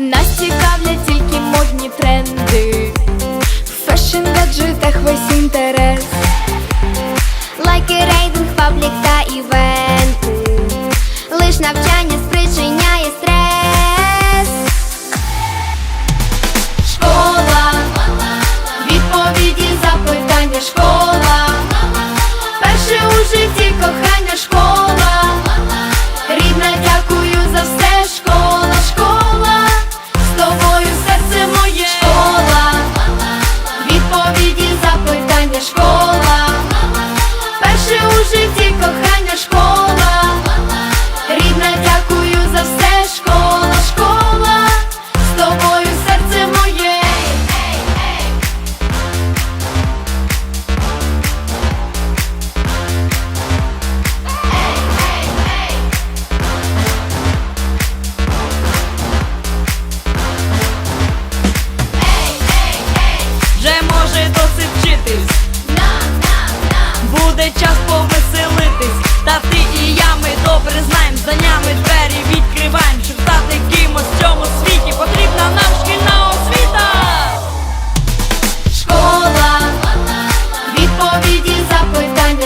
Нас цікавлять тільки модні тренди. В фешн гаджетах весь інтерес.